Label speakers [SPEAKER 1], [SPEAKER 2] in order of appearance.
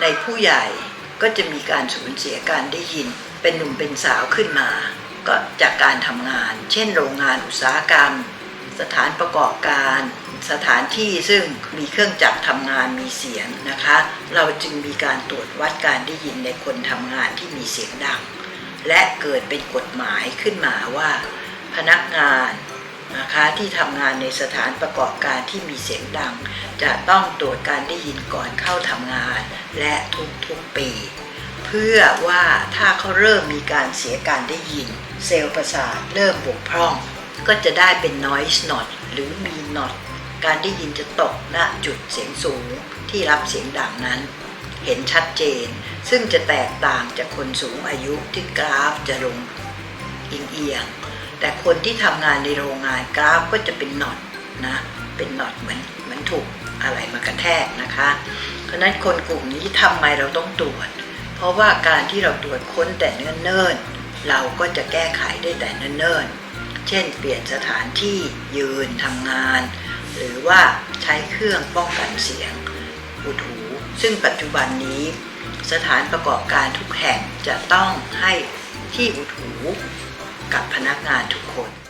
[SPEAKER 1] ในผู้ใหญ่ก็จะมีการสูญเสียการได้ยิน เป็นหนุ่มเป็นสาวขึ้นมา ก็จากการทำงาน เช่น โรงงานอุตสาหกรรม สถานประกอบการ สถานที่ซึ่งมีเครื่องจักรทำงานมีเสียงนะคะ เราจึงมีการตรวจวัดการได้ยินในคนทำงานที่มีเสียงดัง และเกิดเป็นกฎหมายขึ้นมาว่า พนักงาน นะคะที่ทำงานในสถานประกอบการที่มีเสียงดัง จะต้องตรวจการได้ยินก่อนเข้าทำงาน และทุกๆปี เพื่อว่าถ้าเขาเริ่มมีการเสียการได้ยิน เซลล์ประสาทเริ่มบกพร่อง ก็จะได้เป็น noise not หรือ mean not การได้ยินจะตกณจุดเสียงสูงที่รับเสียงดังนั้น เห็นชัดเจน ซึ่งจะแตกต่างจากคนสูงอายุที่กราฟจะลงเอียง แต่คนที่ทำงานในโรงงานกราฟก็จะเป็นน็อตนะเป็นน็อตเหมือนเหมือนถูกอะไรมากระแทกนะคะ เพราะฉะนั้นคนกลุ่มนี้ทำไมเราต้องตรวจ เพราะว่าการที่เราตรวจค้นแต่เนิ่นๆเราก็จะแก้ไขได้แต่เนิ่นๆเช่น เปลี่ยนสถานที่ยืนทำงาน หรือว่าใช้เครื่องป้องกันเสียงอุดหูซึ่งปัจจุบันนี้สถานประกอบการทุกแห่งจะต้องให้ที่อุดหู กับพนักงานทุกคน